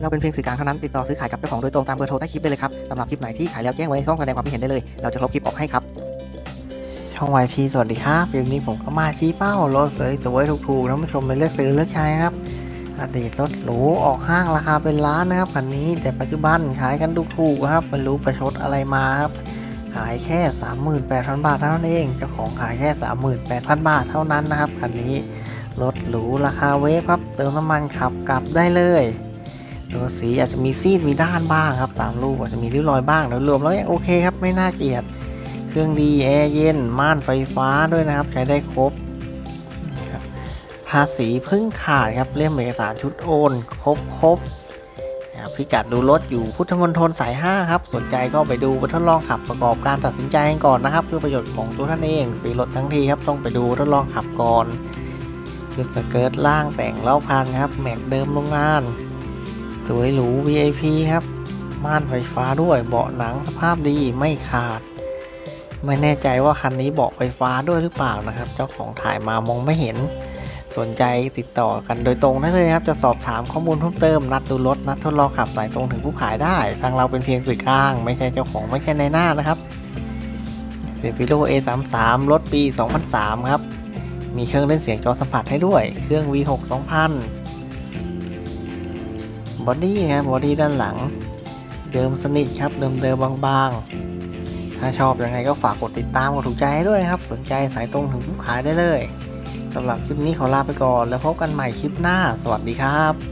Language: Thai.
เราเป็นเพียงสื่อกลางเท่านั้นติดต่อซื้อขายกับเจ้าของโดยตรงตามเบอร์โทรใต้คลิปได้เลยครับสำหรับคลิปไหนที่ขายแล้วแจ้งไว้ในช่องแสดงความคิดเห็นได้เลย เราจะลบคลิปออกให้ครับช่องวายพีสวัสดีครับเดี๋ยวนี้ผมก็มาชี้เป้ารถสวยสวยถูกๆท่านผู้ชมเลยเลือกซื้อเลือกใช้นะครับอดีตรถหรูออกห้างราคาเป็นล้านนะครับคันนี้แต่ปัจจุบันขายกันถูกๆครับไม่รู้ประชดอะไรมาครับขายแค่ 38,000 บาทเท่านั้นเองเจ้าของขายแค่ 38,000 บาทเท่านั้นนะครับคันนี้รถหรูราคาเวฟครับเติมน้ำมันขับกลับได้เลย ตัวสีอาจจะมีซีดมีด้านบ้างครับ ตามรูปอาจจะมีริ้วรอยบ้างโดยรวมแล้วยังโอเคครับไม่น่าเกลียด เครื่องดีแอร์เย็นม่านไฟฟ้าด้วยนะครับ ใช้ได้ครบภาษีพิ่งขาดครับเล่มเอกสารชุดโอน ครบครบนะครับพิกัดดูรถอยู่พุทธมณฑลสาย 5 ครับ สนใจก็ไปดูไปทดลองขับประกอบการตัดสินใจกันก่อนนะครับ เพื่อประโยชน์ของตัวท่านเองซื้อรถทั้งทีครับต้องไปดูทดลองขับก่อนชุดสเกิร์ตล่างแต่งเล้าพังครับแม็กเดิมโรงงาน สวยหรู VIP ครับ ม่านไฟฟ้าด้วย เบาะหนังสภาพดีไม่ขาด ไม่แน่ใจว่าคันนี้เบาะไฟฟ้าด้วยหรือเปล่านะครับ เจ้าของถ่ายมามองไม่เห็น สนใจติดต่อกันโดยตรงได้เลยครับ จะสอบถามข้อมูลเพิ่มเติม นัดดูรถ นัดทดลองขับสายตรงถึงผู้ขายได้ ทางเราเป็นเพียงสื่อกลาง ไม่ใช่เจ้าของไม่ใช่ในหน้านะครับเซฟิโล A33 รถปี 2003 ครับ มีเครื่องเล่นเสียงจอสัมผัสให้ด้วย เครื่อง V6 2000 บอดี้ครับบอดี้ด้านหลัง เดิมสนิทครับ เดิมเดิมบางๆ ถ้าชอบยังไงก็ฝากกดติดตามกดถูกใจด้วยนะครับ สนใจสายตรงถึงผู้ขายได้เลยสำหรับคลิปนี้ขอลาไปก่อน แล้วพบกันใหม่คลิปหน้า สวัสดีครับ